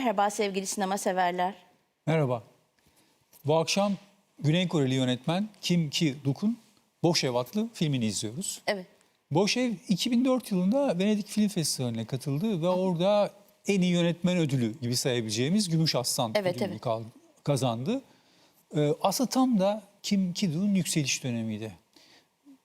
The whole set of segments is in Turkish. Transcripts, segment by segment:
Merhaba sevgili sinema severler. Merhaba. Bu akşam Güney Koreli yönetmen Kim Ki-duk'un Boş Ev adlı filmini izliyoruz. Evet. Boş Ev 2004 yılında Venedik Film Festivali'ne katıldı ve orada en iyi yönetmen ödülü gibi sayabileceğimiz Gümüş Aslan Evet, ödülünü evet. kazandı. Ee, aslında tam da Kim Ki-duk'un yükseliş dönemiydi.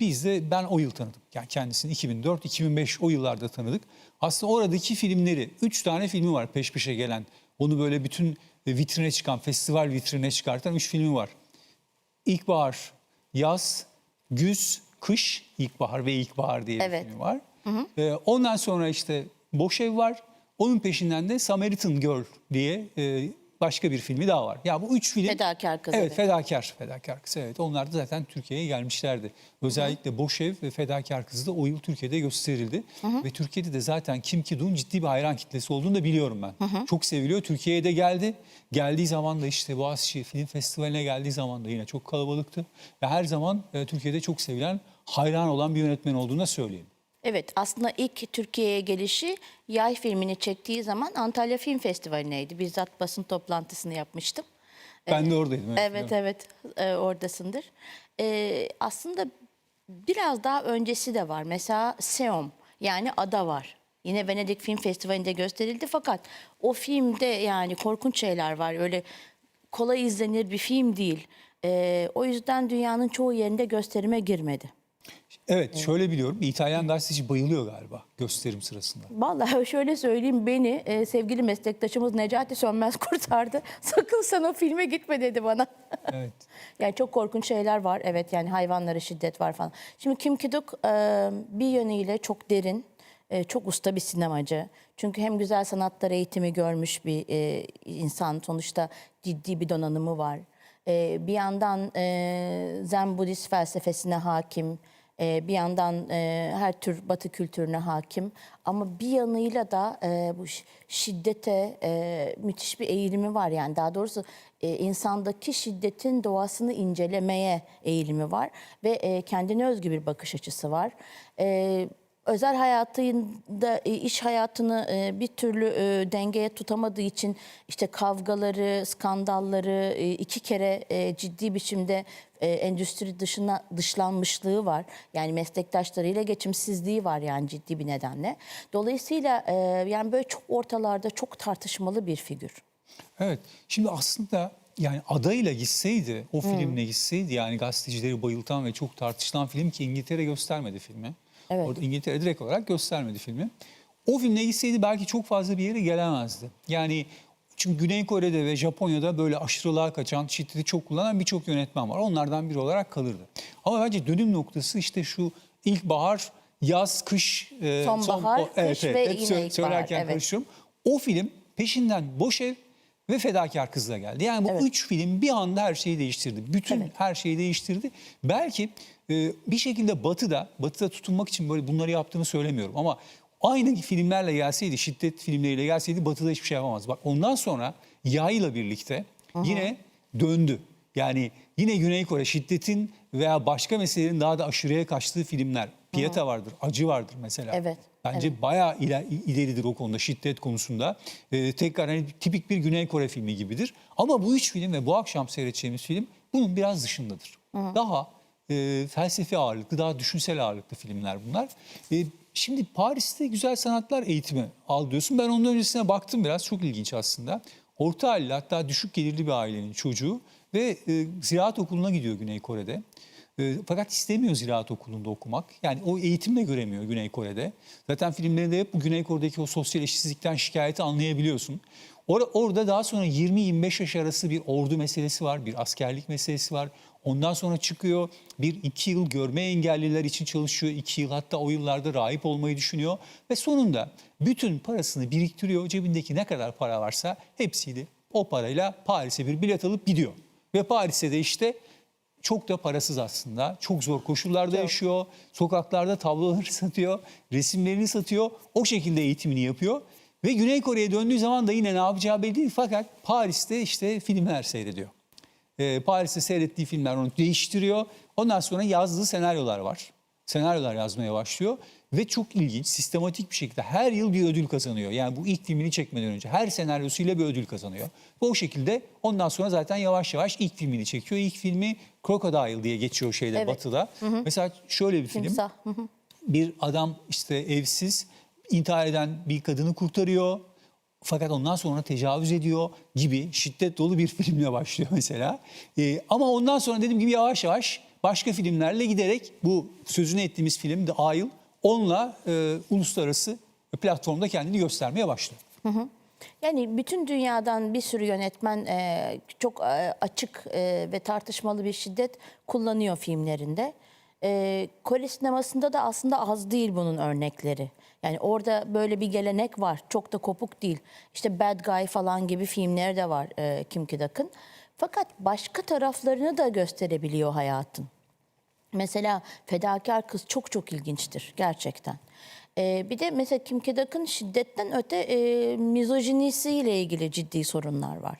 Biz de ben o yıl tanıdım. Yani kendisini 2004-2005 o yıllarda tanıdık. Aslında oradaki filmleri, üç tane filmi var peş peşe gelen. Onu böyle bütün vitrine çıkan, festival vitrine çıkartan üç filmi var. İlkbahar, yaz, güz, kış, ilkbahar ve ilkbahar diye Evet. bir film var. Ee, ondan sonra işte Boş Ev var. Onun peşinden de Samaritan Girl diye e, başka bir filmi daha var. Ya bu üç film... Fedakar Kız Evet. Fedakar, Fedakar Kız. Evet, onlar da zaten Türkiye'ye gelmişlerdi. Özellikle Boş Ev ve Fedakar Kız da o yıl Türkiye'de gösterildi. Ve Türkiye'de de zaten Kim Ki-duk'un ciddi bir hayran kitlesi olduğunu da biliyorum ben. Çok seviliyor. Türkiye'ye de geldi. Geldiği zaman da işte Boğaziçi Film Festivali'ne geldiği zaman da yine çok kalabalıktı. Ve her zaman e, Türkiye'de çok sevilen, hayran olan bir yönetmen olduğunu da söyleyeyim. Evet aslında ilk Türkiye'ye gelişi Yay filmini çektiği zaman Antalya Film Festivali'neydi. Bizzat basın toplantısını yapmıştım. Ben de oradaydım. Evet evet e, oradasındır. E, aslında biraz daha öncesi de var. Mesela Seom yani ada var. Yine Venedik Film Festivali'nde gösterildi fakat o filmde yani korkunç şeyler var. Öyle kolay izlenir bir film değil. E, o yüzden dünyanın çoğu yerinde gösterime girmedi. Evet, şöyle biliyorum. İtalyan gazeteci bayılıyor galiba gösterim sırasında. Vallahi şöyle söyleyeyim beni e, sevgili meslektaşımız Necati Sönmez kurtardı. Sakın sen o filme gitme dedi bana. Evet. yani çok korkunç şeyler var. Evet yani hayvanlara şiddet var falan. Şimdi Kim Ki-duk e, bir yönüyle çok derin, e, çok usta bir sinemacı. Çünkü hem güzel sanatlar eğitimi görmüş bir e, insan. Sonuçta ciddi bir donanımı var. E, bir yandan e, Zen Budist felsefesine hakim. E, bir yandan e, her tür batı kültürüne hakim. Ama bir yanıyla da e, bu şiddete e, müthiş bir eğilimi var. Yani daha doğrusu e, insandaki şiddetin doğasını incelemeye eğilimi var. Ve e, kendine özgü bir bakış açısı var. E, özel hayatında e, iş hayatını e, bir türlü e, dengeye tutamadığı için işte kavgaları, skandalları iki kere ciddi biçimde endüstri dışına dışlanmışlığı var. Yani meslektaşlarıyla geçimsizliği var yani ciddi bir nedenle. Dolayısıyla yani böyle çok ortalarda çok tartışmalı bir figür. Evet. Şimdi aslında yani adayla gitseydi, o filmle gitseydi yani gazetecileri bayıltan ve çok tartışılan film ki İngiltere göstermedi filmi. Evet. Orada İngiltere direkt olarak göstermedi filmi. O filmle gitseydi belki çok fazla bir yere gelemezdi. Yani çünkü Güney Kore'de ve Japonya'da böyle aşırılığa kaçan, şiddeti çok kullanan birçok yönetmen var. Onlardan biri olarak kalırdı. Ama bence dönüm noktası işte şu ilkbahar, yaz, kış, e, Sonbahar, o- kış ve hep yine ilkbahar, Söylerken evet. karıştırıyorum. O film peşinden Boş Ev ve Fedakar Kız'la geldi. Yani bu Evet. üç film bir anda her şeyi değiştirdi. Bütün Evet. her şeyi değiştirdi. Belki e, bir şekilde Batı'da, Batı'da tutunmak için böyle bunları yaptığını söylemiyorum ama aynı filmlerle gelseydi, şiddet filmleriyle gelseydi Batı'da hiçbir şey yapamaz. Bak ondan sonra Yay'la birlikte yine döndü. Yani yine Güney Kore şiddetin veya başka meselelerin daha da aşırıya kaçtığı filmler. Piyeta vardır, acı vardır mesela. Evet, Bence bayağı iler- ileridir o konuda şiddet konusunda. Ee, tekrar hani tipik bir Güney Kore filmi gibidir. Ama bu üç film ve bu akşam seyredeceğimiz film bunun biraz dışındadır. Daha e, felsefi ağırlıklı, daha düşünsel ağırlıklı filmler bunlar. E, şimdi Paris'te güzel sanatlar eğitimi al diyorsun. Ben onun öncesine baktım biraz. Çok ilginç aslında. Orta halli hatta düşük gelirli bir ailenin çocuğu ve e, ziraat okuluna gidiyor Güney Kore'de. E, fakat istemiyor ziraat okulunda okumak. Yani o eğitimle göremiyor Güney Kore'de. Zaten filmlerinde hep bu Güney Kore'deki o sosyal eşitsizlikten şikayeti anlayabiliyorsun. Or- orada daha sonra 20-25 yaş arası bir ordu meselesi var, bir askerlik meselesi var. Ondan sonra çıkıyor bir iki yıl görme engelliler için çalışıyor. iki yıl hatta o yıllarda rahip olmayı düşünüyor. Ve sonunda bütün parasını biriktiriyor. Cebindeki ne kadar para varsa hepsiyle o parayla Paris'e bir bilet alıp gidiyor. Ve Paris'te de işte çok da parasız aslında. Çok zor koşullarda yaşıyor. Sokaklarda tabloları satıyor. Resimlerini satıyor. O şekilde eğitimini yapıyor. Ve Güney Kore'ye döndüğü zaman da yine ne yapacağı belli değil. Fakat Paris'te işte filmler seyrediyor. Ee, Paris'te seyrettiği filmler onu değiştiriyor. Ondan sonra yazdığı senaryolar var. Senaryolar yazmaya başlıyor. Ve çok ilginç, sistematik bir şekilde her yıl bir ödül kazanıyor. Yani bu ilk filmini çekmeden önce her senaryosuyla bir ödül kazanıyor. Ve o şekilde ondan sonra zaten yavaş yavaş ilk filmini çekiyor. İlk filmi Crocodile diye geçiyor şeyde Evet. Batı'da. Mesela şöyle bir film Timsah. Hı hı. bir adam işte evsiz intihar eden bir kadını kurtarıyor. Fakat ondan sonra tecavüz ediyor gibi şiddet dolu bir filmle başlıyor mesela. Ee, ama ondan sonra dediğim gibi yavaş yavaş başka filmlerle giderek bu sözünü ettiğimiz film The Isle onunla e, uluslararası platformda kendini göstermeye başlıyor. Yani bütün dünyadan bir sürü yönetmen e, çok e, açık e, ve tartışmalı bir şiddet kullanıyor filmlerinde. E, Kore sinemasında da aslında az değil bunun örnekleri. Yani orada böyle bir gelenek var. Çok da kopuk değil. İşte Bad Guy falan gibi filmleri de var e, Kim Ki-duk'ın. Fakat başka taraflarını da gösterebiliyor hayatın. Mesela Fedakar Kız çok çok ilginçtir gerçekten. Ee, bir de mesela Kim Ki-duk'ın şiddetten öte e, mizojinisiyle ilgili ciddi sorunlar var.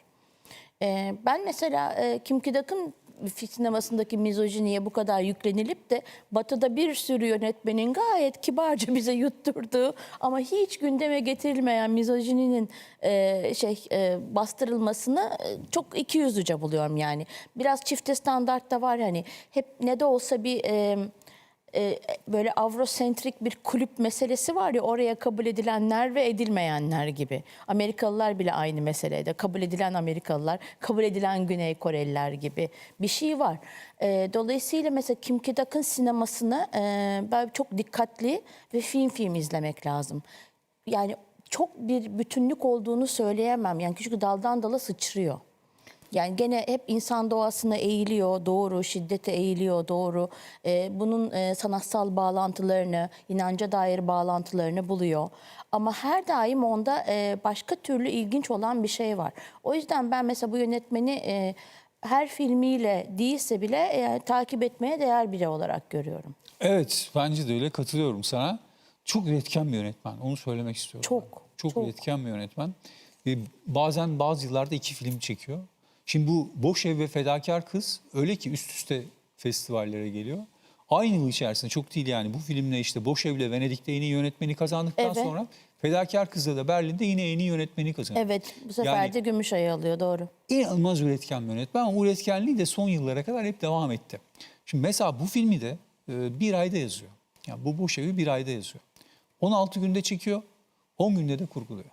Ee, ben mesela e, Kim Ki-duk'ın sinemasındaki mizojiniye bu kadar yüklenilip de Batı'da bir sürü yönetmenin gayet kibarca bize yutturduğu ama hiç gündeme getirilmeyen mizojininin e, şey e, bastırılmasını e, çok ikiyüzlüce buluyorum yani. Biraz çifte standart da var hani hep ne de olsa bir e, e, böyle avrosentrik bir kulüp meselesi var ya oraya kabul edilenler ve edilmeyenler gibi. Amerikalılar bile aynı meselede. Kabul edilen Amerikalılar, kabul edilen Güney Koreliler gibi bir şey var. E, dolayısıyla mesela Kim Ki-duk'ın sinemasını e, ben çok dikkatli ve film film izlemek lazım. Yani çok bir bütünlük olduğunu söyleyemem. Yani çünkü daldan dala sıçrıyor. Yani gene hep insan doğasına eğiliyor, doğru, şiddete eğiliyor, doğru. Ee, bunun e, sanatsal bağlantılarını, inanca dair bağlantılarını buluyor. Ama her daim onda e, başka türlü ilginç olan bir şey var. O yüzden ben mesela bu yönetmeni e, her filmiyle değilse bile e, takip etmeye değer biri olarak görüyorum. Evet bence de öyle katılıyorum sana. Çok üretken bir yönetmen onu söylemek istiyorum. Çok, ben. Çok, çok. üretken bir yönetmen. Ve bazen bazı yıllarda iki film çekiyor. Şimdi bu Boş Ev ve Fedakar Kız öyle ki üst üste festivallere geliyor. Aynı yıl içerisinde çok değil yani bu filmle işte Boş Ev'le Venedik'te en iyi yönetmeni kazandıktan Evet. sonra Fedakar Kız'la da Berlin'de yine en iyi yönetmeni kazanıyor. Evet, bu sefer Yani- de Gümüşay'ı alıyor, doğru. inanılmaz üretken bir yönetmen ama üretkenliği de son yıllara kadar hep devam etti. Şimdi mesela bu filmi de e, bir ayda yazıyor. Yani bu boş evi bir ayda yazıyor. 16 günde çekiyor, 10 günde de kurguluyor.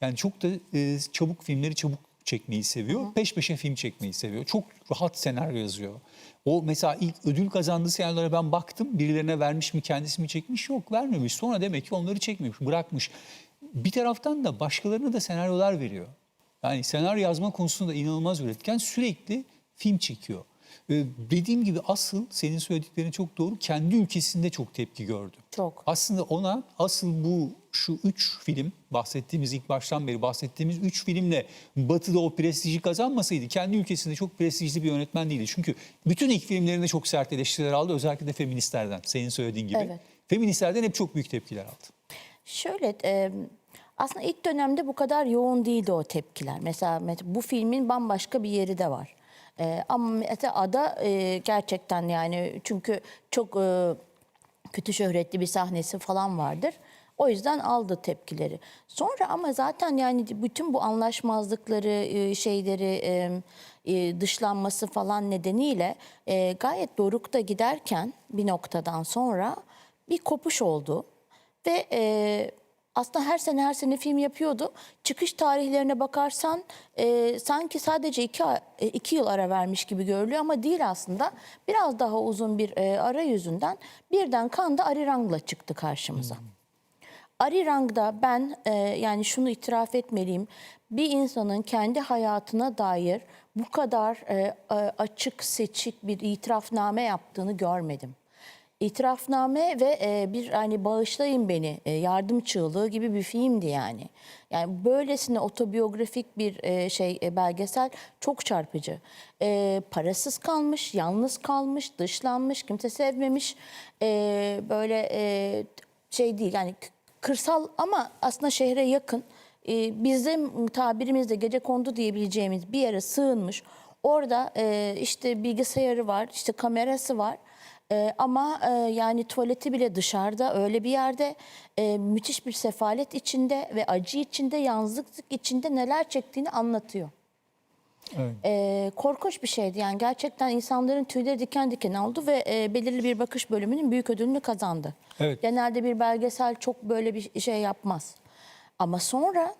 Yani çok da e, çabuk filmleri çabuk çekmeyi seviyor. Peş peşe film çekmeyi seviyor. Çok rahat senaryo yazıyor. O mesela ilk ödül kazandığı senaryolara ben baktım. Birilerine vermiş mi kendisi mi çekmiş? Yok vermemiş. Sonra demek ki onları çekmemiş, bırakmış. Bir taraftan da başkalarına da senaryolar veriyor. Yani senaryo yazma konusunda inanılmaz üretken sürekli film çekiyor. Ee, dediğim gibi asıl senin söylediklerin çok doğru. Kendi ülkesinde çok tepki gördü. Çok. Aslında ona asıl bu şu üç film bahsettiğimiz ilk baştan beri bahsettiğimiz üç filmle Batı'da o prestiji kazanmasaydı kendi ülkesinde çok prestijli bir yönetmen değildi. Çünkü bütün ilk filmlerinde çok sert eleştiriler aldı özellikle de feministlerden senin söylediğin gibi. Evet. Feministlerden hep çok büyük tepkiler aldı. Şöyle e, aslında ilk dönemde bu kadar yoğun değildi o tepkiler. Mesela, bu filmin bambaşka bir yeri de var. E, ama Ada e, gerçekten yani çünkü çok e, kötü şöhretli bir sahnesi falan vardır. O yüzden aldı tepkileri. Sonra ama zaten yani bütün bu anlaşmazlıkları, e, şeyleri, e, e, dışlanması falan nedeniyle gayet dorukta giderken bir noktadan sonra bir kopuş oldu. Ve aslında her sene her sene film yapıyordu. Çıkış tarihlerine bakarsan e, sanki sadece iki, e, iki yıl ara vermiş gibi görülüyor ama değil aslında. Biraz daha uzun bir e, ara yüzünden birden Kanda Arirang'la çıktı karşımıza. Arirang'da ben e, yani şunu itiraf etmeliyim. Bir insanın kendi hayatına dair bu kadar e, açık seçik bir itirafname yaptığını görmedim. İtirafname ve e, bir hani bağışlayın beni e, yardım çığlığı gibi bir filmdi yani. Yani böylesine otobiyografik bir e, şey e, belgesel çok çarpıcı. E, parasız kalmış, yalnız kalmış, dışlanmış, kimse sevmemiş. E, böyle e, şey değil yani kırsal ama aslında şehre yakın. E, bizim tabirimizde gece kondu diyebileceğimiz bir yere sığınmış. Orada e, işte bilgisayarı var, işte kamerası var. E, ama e, yani tuvaleti bile dışarıda öyle bir yerde e, müthiş bir sefalet içinde ve acı içinde, yalnızlık içinde neler çektiğini anlatıyor. Evet. E, korkunç bir şeydi yani gerçekten insanların tüyleri diken diken oldu ve e, belirli bir bakış bölümünün büyük ödülünü kazandı. Evet. Genelde bir belgesel çok böyle bir şey yapmaz. Ama sonra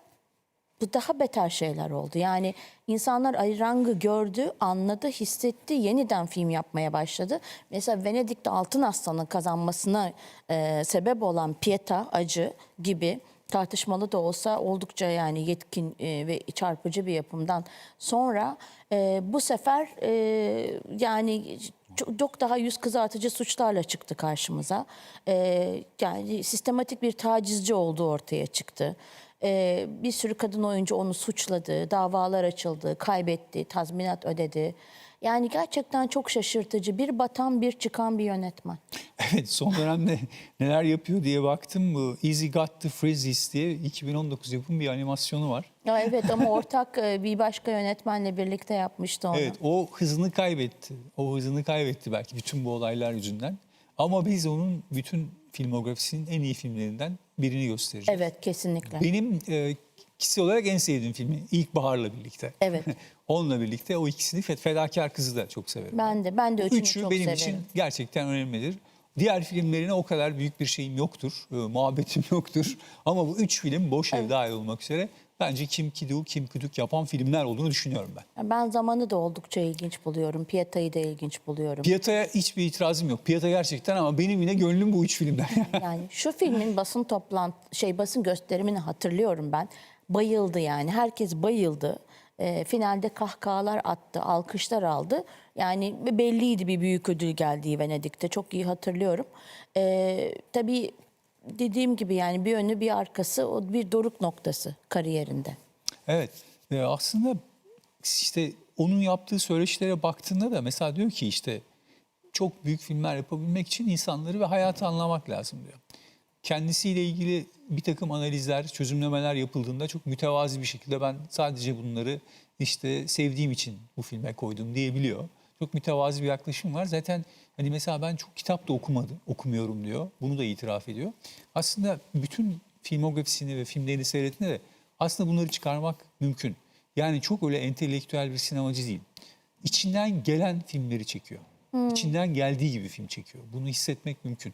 daha beter şeyler oldu. Yani insanlar Arirang'ı gördü, anladı, hissetti, yeniden film yapmaya başladı. Mesela Venedik'te Altın Aslan'ın kazanmasına e, sebep olan Pieta Acı gibi tartışmalı da olsa oldukça yani yetkin e, ve çarpıcı bir yapımdan sonra e, bu sefer e, yani çok daha yüz kızartıcı suçlarla çıktı karşımıza. E, yani sistematik bir tacizci olduğu ortaya çıktı. Ee, bir sürü kadın oyuncu onu suçladı, davalar açıldı, kaybetti, tazminat ödedi. Yani gerçekten çok şaşırtıcı bir batan bir çıkan bir yönetmen. Evet son dönemde neler yapıyor diye baktım. Bu Easy Got the Freezies diye 2019 yapım bir animasyonu var. Ya evet ama ortak e, bir başka yönetmenle birlikte yapmıştı onu. Evet o hızını kaybetti. O hızını kaybetti belki bütün bu olaylar yüzünden. Ama biz onun bütün filmografisinin en iyi filmlerinden birini göstereceğiz. Evet kesinlikle. Benim e, kişisel olarak en sevdiğim filmi İlkbahar'la birlikte. Evet. Onunla birlikte o ikisini Fe- Fedakar Kızı da çok severim. Ben de ben de üçünü Üçü çok benim severim. için gerçekten önemlidir. Diğer filmlerine o kadar büyük bir şeyim yoktur, e, muhabbetim yoktur. Ama bu üç film Boş Ev dahil olmak üzere bence Kim Ki-duk, Kim Kuduk yapan filmler olduğunu düşünüyorum ben. Ben zamanı da oldukça ilginç buluyorum. Pieta'yı da ilginç buluyorum. Piyata'ya hiçbir itirazım yok. Piyata gerçekten ama benim yine gönlüm bu üç filmden. Yani şu filmin basın toplantı şey basın gösterimini hatırlıyorum ben. Bayıldı yani. Herkes bayıldı. Ee, finalde kahkahalar attı, alkışlar aldı. Yani belliydi bir büyük ödül geldiği Venedik'te. Çok iyi hatırlıyorum. Ee, tabii dediğim gibi yani bir önü bir arkası o bir doruk noktası kariyerinde. Evet. e, aslında işte onun yaptığı söyleşilere baktığında da mesela diyor ki işte çok büyük filmler yapabilmek için insanları ve hayatı anlamak lazım diyor. Kendisiyle ilgili bir takım analizler, çözümlemeler yapıldığında çok mütevazi bir şekilde ben sadece bunları işte sevdiğim için bu filme koydum diyebiliyor. Çok mütevazi bir yaklaşım var. Zaten hani mesela ben çok kitap da okumadım, okumuyorum diyor. Bunu da itiraf ediyor. Aslında bütün filmografisini ve filmlerini seyrettiğinde de aslında bunları çıkarmak mümkün. Yani çok öyle entelektüel bir sinemacı değil. İçinden gelen filmleri çekiyor. İçinden geldiği gibi film çekiyor. Bunu hissetmek mümkün.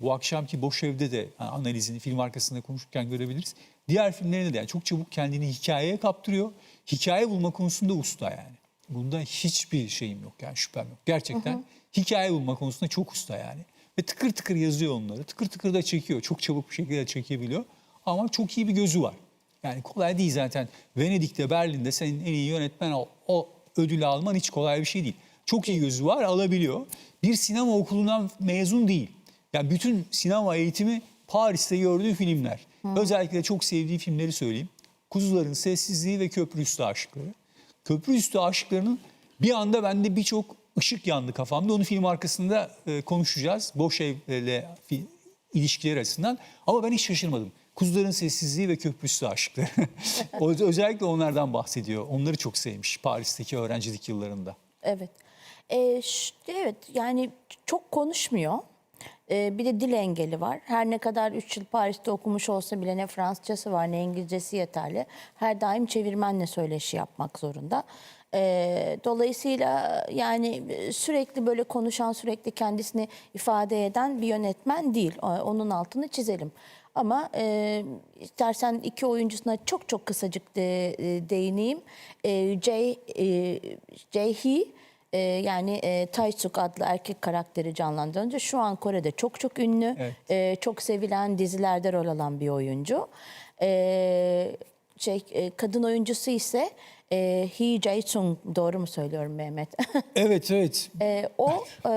Bu akşamki Boş Ev'de de yani analizini film arkasında konuşurken görebiliriz. Diğer filmlerinde de yani çok çabuk kendini hikayeye kaptırıyor. Hikaye bulma konusunda usta yani. Bunda hiçbir şeyim yok yani şüphem yok. Gerçekten hikaye bulma konusunda çok usta yani. Ve tıkır tıkır yazıyor onları. Tıkır tıkır da çekiyor. Çok çabuk bir şekilde çekebiliyor. Ama çok iyi bir gözü var. Yani kolay değil zaten. Venedik'te, Berlin'de senin en iyi yönetmen ol, o ödülü alman hiç kolay bir şey değil. Çok iyi gözü var, alabiliyor. Bir sinema okulundan mezun değil. Yani bütün sinema eğitimi Paris'te gördüğü filmler. Özellikle çok sevdiği filmleri söyleyeyim. Kuzuların Sessizliği ve Köprü Üstü Aşıkları. Köprü Üstü Aşıkları'nın bir anda bende birçok ışık yandı kafamda. Onu film arkasında e, konuşacağız. Boş evle ilişkiler açısından. Ama ben hiç şaşırmadım. Kuzuların Sessizliği ve Köprü Üstü Aşıkları. O- Özellikle onlardan bahsediyor. Onları çok sevmiş Paris'teki öğrencilik yıllarında. Evet. Ee, evet yani çok konuşmuyor. Ee, bir de dil engeli var. Her ne kadar 3 yıl Paris'te okumuş olsa bile ne Fransızcası var ne İngilizcesi yeterli. Her daim çevirmenle söyleşi yapmak zorunda. Dolayısıyla yani sürekli böyle konuşan, sürekli kendisini ifade eden bir yönetmen değil. Onun altını çizelim. Ama e, istersen iki oyuncusuna çok çok kısacık de, e, değineyim. E, Jay, e, Jae Hee e, yani e, Tae-suk adlı erkek karakteri canlandırınca şu an Kore'de çok çok ünlü, Evet. e, çok sevilen dizilerde rol alan bir oyuncu. E, şey e, kadın oyuncusu ise e, Hee Jae-sung doğru mu söylüyorum Mehmet? Evet evet. E, o e,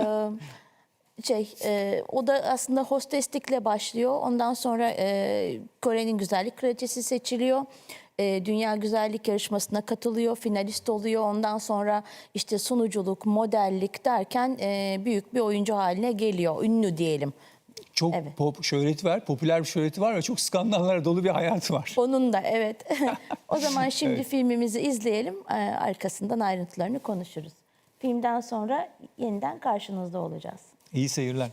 şey e, o da aslında hosteslikle başlıyor. Ondan sonra e, Kore'nin güzellik kraliçesi seçiliyor. E, Dünya Güzellik Yarışması'na katılıyor, finalist oluyor. Ondan sonra işte sunuculuk, modellik derken e, büyük bir oyuncu haline geliyor. Ünlü diyelim. Çok Evet. pop, şöhreti var, popüler bir şöhreti var ve çok skandallara dolu bir hayatı var. Onun da evet. o zaman şimdi filmimizi izleyelim. e, Arkasından ayrıntılarını konuşuruz. Filmden sonra yeniden karşınızda olacağız. İyi seyirler.